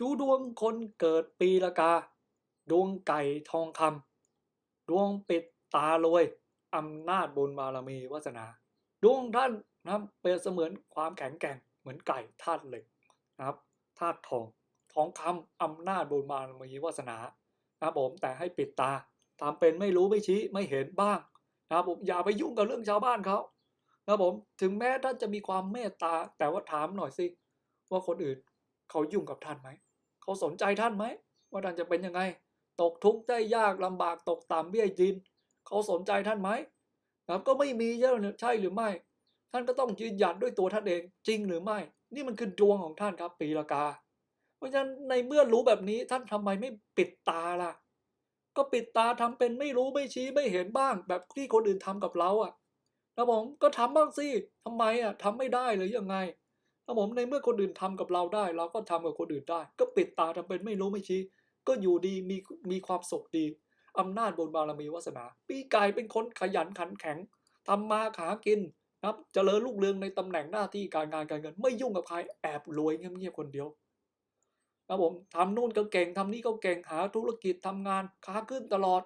ดูดวงคนเกิดปีละกา ดวงไก่ทองคำดวงปิดตารวยอำนาจบุญบารมีวาสนา ดวงท่านนะครับเปรียบเสมือนความแข็งแกร่งเหมือนไก่ธาตุเหล็กนะครับธาตุทองทองคำอำนาจบุญบารมีวาสนานะครับผมแต่ให้ปิดตาทำเป็นไม่รู้ไม่ชี้ไม่เห็นบ้างนะครับผมอย่าไปยุ่งกับเรื่องชาวบ้านเขานะครับผมถึงแม้ท่านจะมีความเมตตาแต่ว่าถามหน่อยสิว่าคนอื่น เขายุ่งกับท่านไหม เขาสนใจท่านไหม ว่าท่านจะเป็นยังไง ตกทุกข์ได้ยากลำบากตกต่ำเบี้ยยินเขาสนใจท่านไหมครับก็ไม่มีใช่หรือไม่ ท่านก็ต้องยืนหยัดด้วยตัวท่านเองจริงหรือไม่ นี่มันคือดวงของท่านครับ ปีละกา เพราะฉะนั้นในเมื่อรู้แบบนี้ท่านทำไมไม่ปิดตาล่ะ ก็ปิดตาทำเป็นไม่รู้ไม่ชี้ไม่เห็นบ้าง แบบที่คนอื่นทำกับเราอะนะผมก็ทำบ้างสิทำไมอะทำไม่ได้หรือยังไง นะผมในเมื่อคนอื่นทำกับเราได้ เราก็ทำกับคนอื่นได้ ก็ปิดตาทำเป็นไม่รู้ไม่ชี้ ก็อยู่ดีมีมีความสุขดีอำนาจบุญบารมีวาสนา ปีไก่เป็นคนขยันขันแข็งทำมาหากินนะครับเจริญลูกเรืองในตำแหน่งหน้าที่การงานการเงิน ไม่ยุ่งกับใครแอบรวยเงียบๆคนเดียวนะผมทำนู่นก็เก่งทำนี่ก็เก่งหาธุรกิจทำงานค้าขึ้นตลอด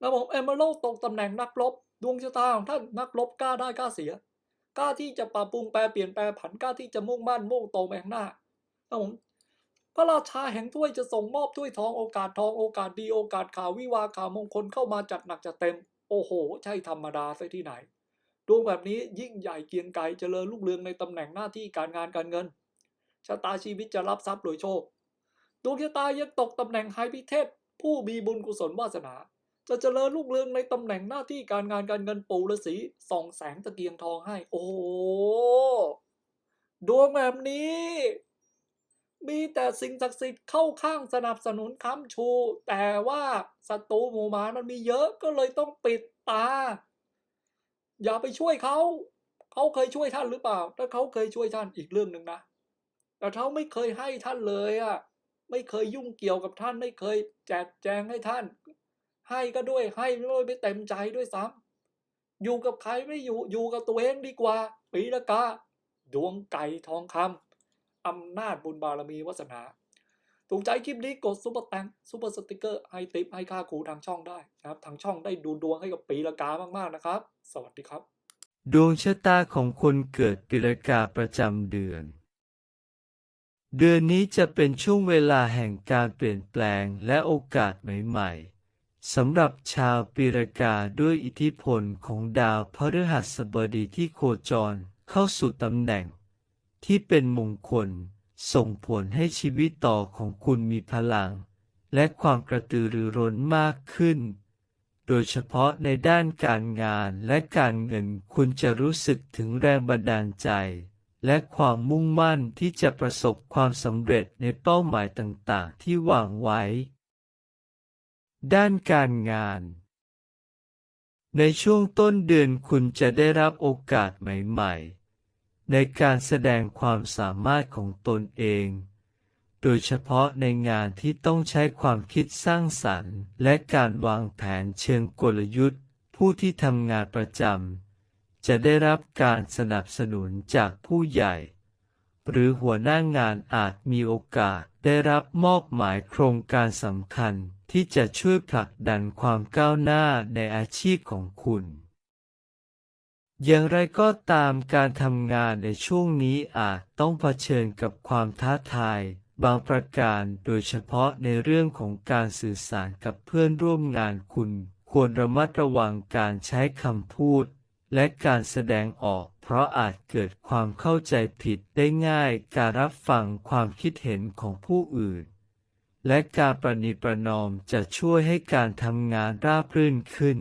นะผมเอมเมอรัลตกตำแหน่งนักรบดวงชะตาของท่านนักรบกล้าได้กล้าเสีย กล้าที่จะปรับปรุงแปลเปลี่ยนแปลผันกล้าที่จะมุ่งมั่นมุ่งตรงไปข้างหน้านะผมพระราชาแห่งถ้วยจะส่งมอบถ้วยทองโอกาสทองโอกาสดีโอกาสข่าววิวาข่าวมงคลเข้ามาจัดหนักจัดเต็ม โอ้โห ใช่ธรรมดาซะที่ไหนดวงแบบนี้ยิ่งใหญ่เกียงไกรเจริญรุ่งเรืองในตำแหน่งหน้าที่การงานการเงินชะตาชีวิตจะรับทรัพย์โดยโชคดวงชะตายังตกตำแหน่งไฮพิเทพผู้มีบุญกุศลวาสนา จะเจริญรุ่งเรืองในตำแหน่งหน้าที่การงานการเงินปู่ฤาษีส่องแสงตะเกียงทองให้ โอ้โหดวงแบบนี้ มีแต่สิ่งศักดิ์สิทธิ์เข้าข้างสนับสนุนค้ำชู แต่ว่าศัตรูหมู่มามันมีเยอะก็เลยต้องปิดตา อย่าไปช่วยเขาเขาเคยช่วยท่านหรือเปล่า ถ้าเขาเคยช่วยท่านอีกเรื่องหนึ่งนะแต่เขาไม่เคยให้ท่านเลยอะ ไม่เคยยุ่งเกี่ยวกับท่าน ไม่เคยแจกแจงให้ท่าน ให้ก็ด้วยให้ด้วยไม่เต็มใจด้วยซ้ำอยู่กับใครไม่อยู่อยู่กับตัวเองดีกว่าปีละกาดวงไก่ทองคำอำนาจบุญบารมีวาสนาถูกใจคลิปนี้กดซุปเปอร์แตงซุปเปอร์สติกเกอร์ให้ติปให้ค่าครูทางช่องได้นะครับ ทางช่องได้ดูดวงให้กับปีละกามากๆนะครับ สวัสดีครับ ดวงชะตาของคนเกิดปีรากาประจำเดือน เดือนนี้จะเป็นช่วงเวลาแห่งการเปลี่ยนแปลงและโอกาสใหม่ๆ สำหรับชาวปีรกาด้วยอิทธิพลของดาวพฤหัสบดีที่โคจรเข้าสู่ตำแหน่ง ที่เป็นมงคล ส่งผลให้ชีวิตต่อของคุณมีพลัง และความกระตือรือร้นมากขึ้น โดยเฉพาะในด้านการงานและการเงินคุณจะรู้สึกถึงแรงบันดาลใจ และความมุ่งมั่นที่จะประสบความสำเร็จในเป้าหมายต่างๆ ที่วางไว้ ด้านการงาน ในช่วงต้นเดือนคุณจะได้รับโอกาสใหม่ๆ ในการแสดงความสามารถของตนเอง โดยเฉพาะในงานที่ต้องใช้ความคิดสร้างสรรค์ และการวางแผนเชิงกลยุทธ์ ผู้ที่ทำงานประจำจะได้รับการสนับสนุนจากผู้ใหญ่ หรือหัวหน้างานอาจมีโอกาสได้รับมอบหมายโครงการสำคัญ ที่จะช่วยผลักดันความก้าวหน้าในอาชีพของคุณ อย่างไรก็ตามการทำงานในช่วงนี้อาจต้องเผชิญกับความท้าทาย บางประการโดยเฉพาะในเรื่องของการสื่อสารกับเพื่อนร่วมงานคุณ ควรระมัดระวังการใช้คำพูด และการแสดงออกเพราะอาจเกิดความเข้าใจผิดได้ง่ายการรับฟังความคิดเห็นของผู้อื่น และการประนีประนอมจะช่วยให้การทำงานราบรื่นขึ้น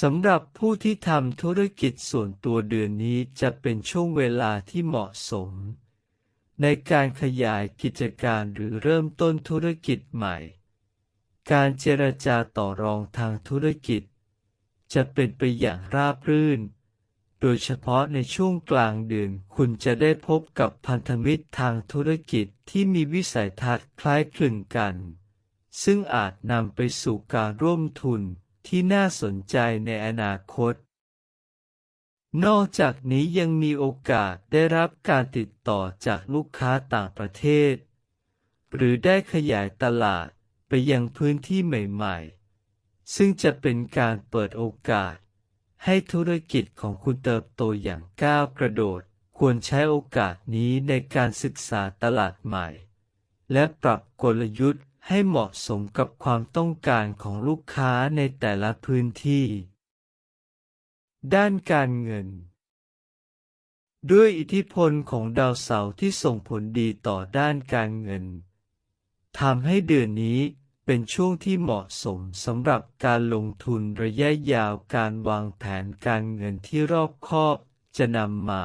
สำหรับผู้ที่ทำธุรกิจส่วนตัวเดือนนี้จะเป็นช่วงเวลาที่เหมาะสม ในการขยายกิจการหรือเริ่มต้นธุรกิจใหม่ การเจรจาต่อรองทางธุรกิจ จะเป็นไปอย่างราบรื่น โดยเฉพาะในช่วงกลางเดือนคุณจะได้พบกับพันธมิตรทางธุรกิจที่มีวิสัยทัศน์คล้ายคลึงกัน ซึ่งอาจนำไปสู่การร่วมทุนที่น่าสนใจในอนาคต นอกจากนี้ยังมีโอกาสได้รับการติดต่อจากลูกค้าต่างประเทศ หรือได้ขยายตลาดไปยังพื้นที่ใหม่ ๆ ซึ่งจะเป็นการเปิดโอกาส ให้ธุรกิจของคุณเติบโตอย่างก้าวกระโดด ควรใช้โอกาสนี้ในการศึกษาตลาดใหม่ และปรับกลยุทธ์ให้เหมาะสมกับความต้องการของลูกค้าในแต่ละพื้นที่ ด้านการเงิน ด้วยอิทธิพลของดาวเสาร์ที่ส่งผลดีต่อด้านการเงินทำให้เดือนนี้ เป็นช่วงที่เหมาะสมสำหรับการลงทุนระยะยาวการวางแผนการเงินที่รอบคอบจะนำมา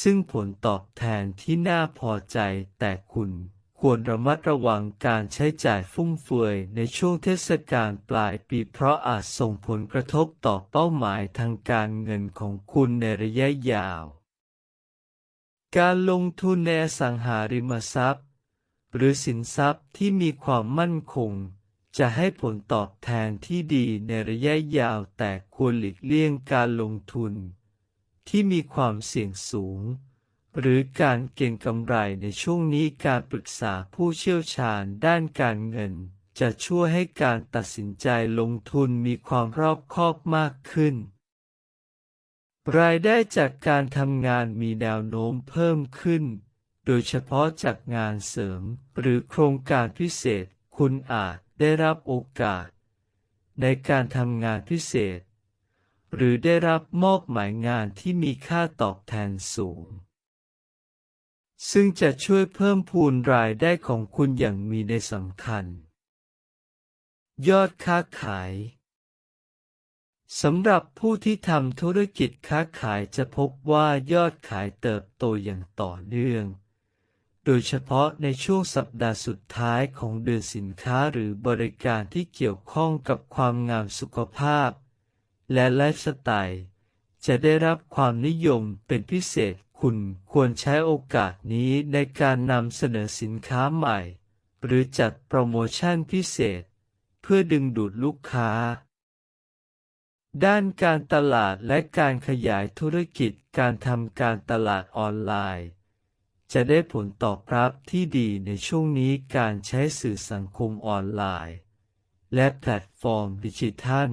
ซึ่งผลตอบแทนที่น่าพอใจแต่คุณควรระมัดระวังการใช้จ่ายฟุ่มเฟือยในช่วงเทศกาลปลายปีเพราะอาจส่งผลกระทบต่อเป้าหมายทางการเงินของคุณในระยะยาว การลงทุนในสังหาริมทรัพย์ หรือสินทรัพย์ที่มีความมั่นคง จะให้ผลตอบแทนที่ดีในระยะยาวแต่ควรหลีกเลี่ยงการลงทุน ที่มีความเสี่ยงสูง หรือการเก็งกำไรในช่วงนี้การปรึกษาผู้เชี่ยวชาญด้านการเงิน จะช่วยให้การตัดสินใจลงทุนมีความรอบคอบมากขึ้น รายได้จากการทำงานมีแนวโน้มเพิ่มขึ้น โดยเฉพาะจากงานเสริม หรือโครงการพิเศษ คุณอาจได้รับโอกาส ในการทำงานพิเศษ หรือได้รับมอบหมายงานที่มีค่าตอบแทนสูง ซึ่งจะช่วยเพิ่มพูนรายได้ของคุณอย่างมีในสำคัญ ยอดค้าขายสำหรับผู้ที่ทำธุรกิจค้าขายจะพบว่ายอดขายเติบโตอย่างต่อเนื่อง โดยเฉพาะในช่วงสัปดาห์สุดท้ายของเดือนสินค้าหรือบริการที่เกี่ยวข้องกับความงามสุขภาพ และไลฟ์สไตล์ จะได้รับความนิยมเป็นพิเศษคุณควรใช้โอกาสนี้ในการนำเสนอสินค้าใหม่ หรือจัดโปรโมชั่นพิเศษ เพื่อดึงดูดลูกค้า ด้านการตลาดและการขยายธุรกิจการทำการตลาดออนไลน์ จะได้ผลตอบรับที่ดีในช่วงนี้การใช้สื่อสังคมออนไลน์ และแพลตฟอร์มดิจิทัล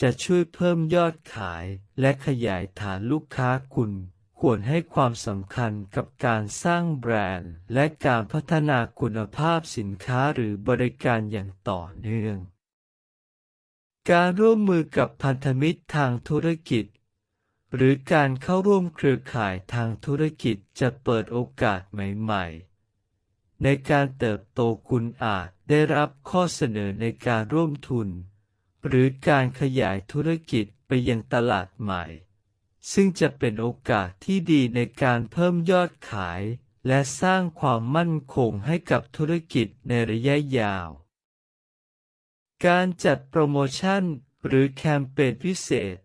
จะช่วยเพิ่มยอดขายและขยายฐานลูกค้าคุณ ควรให้ความสำคัญกับการสร้างแบรนด์ และการพัฒนาคุณภาพสินค้าหรือบริการอย่างต่อเนื่อง การร่วมมือกับพันธมิตรทางธุรกิจ หรือการเข้าร่วมเครือข่ายทางธุรกิจจะเปิดโอกาสใหม่ ๆ ในการเติบโตคุณอาจได้รับข้อเสนอในการร่วมทุน หรือการขยายธุรกิจไปยังตลาดใหม่ ซึ่งจะเป็นโอกาสที่ดีในการเพิ่มยอดขาย และสร้างความมั่นคงให้กับธุรกิจในระยะยาว การจัดโปรโมชั่นหรือแคมเปญพิเศษ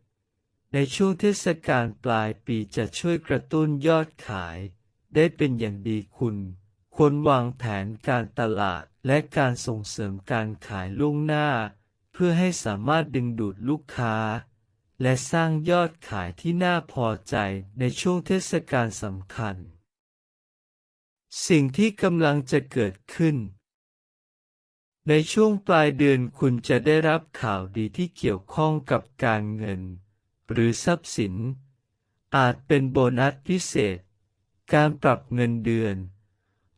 ในช่วงเทศกาลปลายปีจะช่วยกระตุ้นยอดขาย ได้เป็นอย่างดีคุณควรวางแผนการตลาดและการส่งเสริมการขายล่วงหน้า เพื่อให้สามารถดึงดูดลูกค้า และสร้างยอดขายที่น่าพอใจในช่วงเทศกาลสำคัญ สิ่งที่กำลังจะเกิดขึ้น ในช่วงปลายเดือนคุณจะได้รับข่าวดีที่เกี่ยวข้องกับการเงิน หรือทรัพย์สิน อาจเป็นโบนัสพิเศษ การปรับเงินเดือน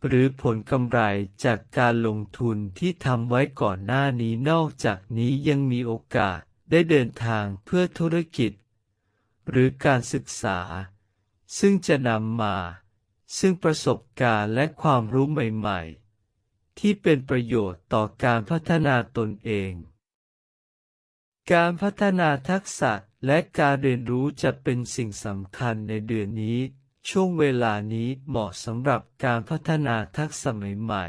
หรือผลกำไรจากการลงทุนที่ทำไว้ก่อนหน้านี้นอกจากนี้ยังมีโอกาสได้เดินทางเพื่อธุรกิจ หรือการศึกษา ซึ่งจะนำมา ซึ่งประสบการณ์และความรู้ใหม่ ๆ ที่เป็นประโยชน์ต่อการพัฒนาตนเอง การพัฒนาทักษะและการเรียนรู้จะเป็นสิ่งสำคัญในเดือนนี้ ช่วงเวลานี้เหมาะสำหรับการพัฒนาทักษะใหม่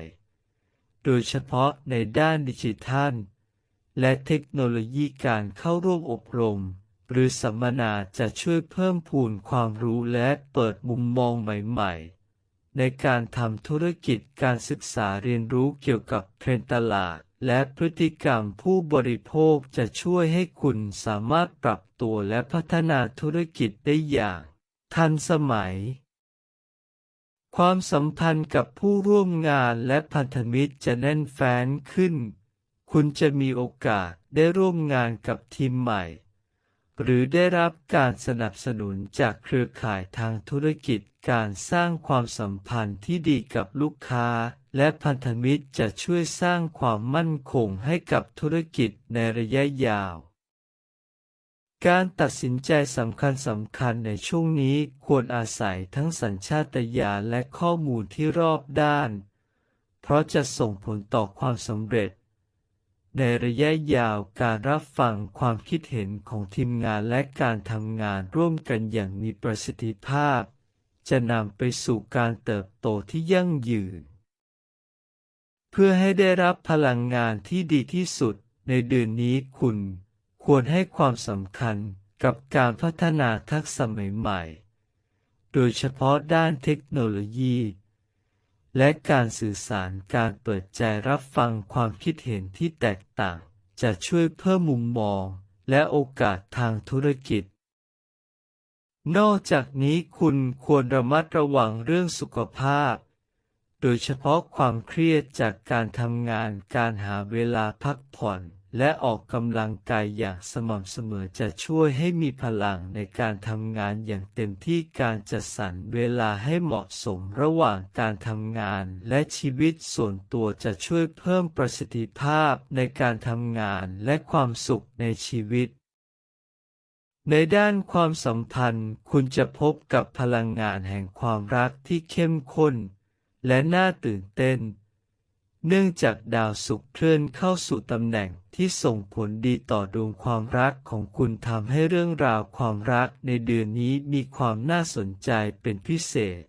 ๆ โดยเฉพาะในด้านดิจิทัล และเทคโนโลยีการเข้าร่วมอบรม หรือสัมมนาจะช่วยเพิ่มพูนความรู้และเปิดมุมมองใหม่ๆ ในการทำธุรกิจการศึกษาเรียนรู้เกี่ยวกับเทรนด์ตลาด และพฤติกรรมผู้บริโภคจะช่วยให้คุณสามารถปรับตัวและพัฒนาธุรกิจได้อย่าง ทันสมัย ความสัมพันธ์กับผู้ร่วมงานและพันธมิตรจะแน่นแฟ้นขึ้น คุณจะมีโอกาสได้ร่วมงานกับทีมใหม่ หรือได้รับการสนับสนุนจากเครือข่ายทางธุรกิจการสร้างความสัมพันธ์ที่ดีกับลูกค้า และพันธมิตรจะช่วยสร้างความมั่นคงให้กับธุรกิจในระยะยาว การตัดสินใจสำคัญสำคัญในช่วงนี้ควรอาศัยทั้งสัญชาตญาณและข้อมูลที่รอบด้าน เพราะจะส่งผลต่อความสำเร็จ ในระยะยาวการรับฟังความคิดเห็นของทีมงานและการทำงานร่วมกันอย่างมีประสิทธิภาพ จะนำไปสู่การเติบโตที่ยั่งยืน เพื่อให้ได้รับพลังงานที่ดีที่สุด ในเดือนนี้คุณ ควรให้ความสำคัญกับการพัฒนาทักษะใหม่ๆ โดยเฉพาะด้านเทคโนโลยี และการสื่อสารการเปิดใจรับฟังความคิดเห็นที่แตกต่าง จะช่วยเพิ่มมุมมอง และโอกาสทางธุรกิจ นอกจากนี้คุณควรระมัดระวังเรื่องสุขภาพ โดยเฉพาะความเครียดจากการทำงานการหาเวลาพักผ่อนและออกกำลังกายอย่างสม่ำเสมอจะช่วยให้มีพลังในการทำงานอย่างเต็มที่การจัดสรรเวลาให้เหมาะสมระหว่างการทำงานและชีวิตส่วนตัวจะช่วยเพิ่มประสิทธิภาพในการทำงานและความสุขในชีวิต ในด้านความสัมพันธ์คุณจะพบกับพลังงานแห่งความรักที่เข้มข้น และน่าตื่นเต้น เนื่องจากดาวศุกร์เคลื่อนเข้าสู่ตำแหน่งที่ส่งผลดีต่อดวงความรักของคุณทำให้เรื่องราวความรักในเดือนนี้มีความน่าสนใจเป็นพิเศษ